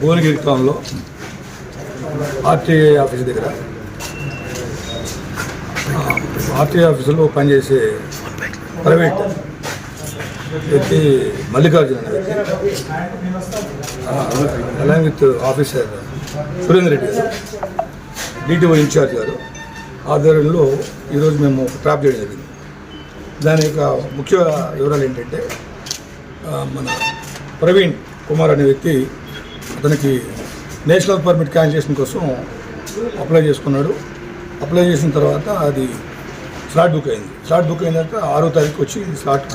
భువనగిరి టౌన్లో RTI office దగ్గర RTI ఆఫీసులో పనిచేసే ప్రైవేట్ వ్యక్తి మల్లికార్జున అనే వ్యక్తి along with officer Surender Reddy garu DTO in charge గారు. ఆధ్వర్యంలో ఈరోజు మేము ట్రాప్ చేయడం జరిగింది. దాని యొక్క ముఖ్య వివరాలు ఏంటంటే మన ప్రవీణ్ కుమార్ అనే వ్యక్తి అతనికి నేషనల్ పర్మిట్ క్యాన్సిలేషన్ కోసం అప్లై చేసుకున్నాడు. అప్లై చేసిన తర్వాత అది స్లాట్ బుక్ అయింది. స్లాట్ బుక్ అయిన తర్వాత ఆరో తారీఖు వచ్చి స్లాట్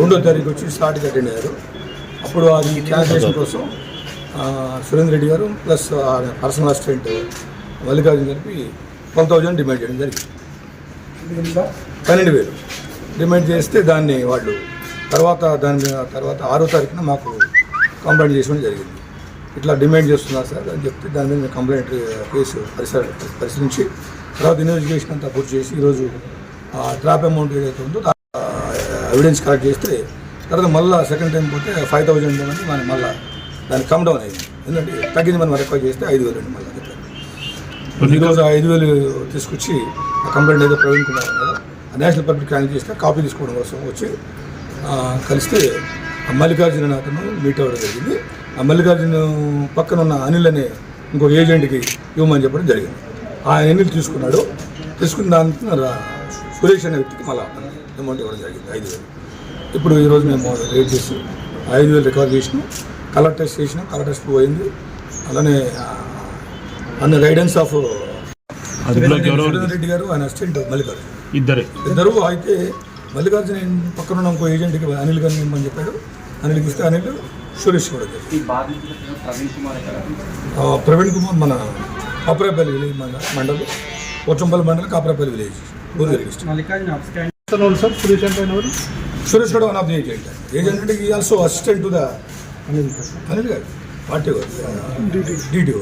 రెండో తారీఖు వచ్చి స్లాట్కి అటెండ్ అయ్యారు. అప్పుడు అది క్యాన్సిలేషన్ కోసం సురేంద్ర సురేందర్ రెడ్డి గారు ప్లస్ పర్సనల్ అసిస్టెంట్ మల్లికార్జున్ గారికి ట్వెల్వ్ థౌజండ్ డిమాండ్ చేయడం జరిగింది. పన్నెండు వేలు డిమాండ్ చేస్తే దాన్ని వాళ్ళు తర్వాత దాని తర్వాత ఆరో తారీఖున మాకు కంప్లైంట్ చేసుకోవడం జరిగింది. ఇట్లా డిమాండ్ చేస్తున్నారు సార్ అని చెప్తే దాని మీద కంప్లైంట్ కేసు పరిసర పరిశీలించి తర్వాత ఇన్వెస్టిగేషన్ అంతా పూర్తి చేసి ఈరోజు ఆ ట్రాప్ అమౌంట్ ఏదైతే ఉందో ఎవిడెన్స్ కలెక్ట్ చేస్తే తర్వాత మళ్ళీ సెకండ్ టైం పోతే ఫైవ్ థౌజండ్ అని మనం మళ్ళీ దానికి కమ్ డౌన్ అయింది. ఎందుకంటే తగ్గింది మనం రిక్వైర్ చేస్తే ఐదు వేలు అండి మళ్ళీ ఈరోజు ఆ ఐదు వేలు తీసుకొచ్చి ఆ కంప్లైంట్ ఏదో ప్రవీణ్ కుమార్ నేషనల్ పబ్లిక్ క్యాన్ చేస్తే కాపీ తీసుకోవడం కోసం వచ్చి కలిస్తే మల్లికార్జున అతను మీట్ అవ్వడం జరిగింది. ఆ మల్లికార్జున పక్కన ఉన్న అనిల్ అనే ఇంకో ఏజెంట్కి ఇవ్వమని చెప్పడం జరిగింది. ఆ అనిల్ తీసుకున్నాడు. తీసుకున్న రా- సురేష్ అనే వ్యక్తికి మళ్ళీ అమౌంట్ ఇవ్వడం జరిగింది. ఐదు వేలు. ఇప్పుడు ఈరోజు మేము రేట్ చేసి ఐదు వేలు రికవర్ చేసినాం. కలర్ టెస్ట్ చేసినాం. కలర్ టెస్ట్ పోయింది అలానే అన్న గైడెన్స్ ఆఫ్ రెడ్డి గారు ఆయన అసిస్టెంట్ మల్లికార్జున. ఇద్దరే. ఇద్దరు అయితే మల్లికార్జున పక్కన ఉన్న ఇంకో ఏజెంట్కి అనిల్ గారిని ఇమ్మని చెప్పాడు. అనిల్కి ఇస్తే అనిల్ సురేష్ కూడా ప్రవీణ్ కుమార్ ఎక్కడ? ఆ, ప్రవీణ్ కుమార్ మన కాపరాపల్లి విలేజ్ మండలం మండలం. పోచంపల్లి మండలం కాపరాపల్లి విలేజ్. భువనగిరి డిస్ట్రిక్ట్ సురేష్ కూడా one of the agent agent అంటే ఈ also assistant to the Anil Anil garu. Party DTO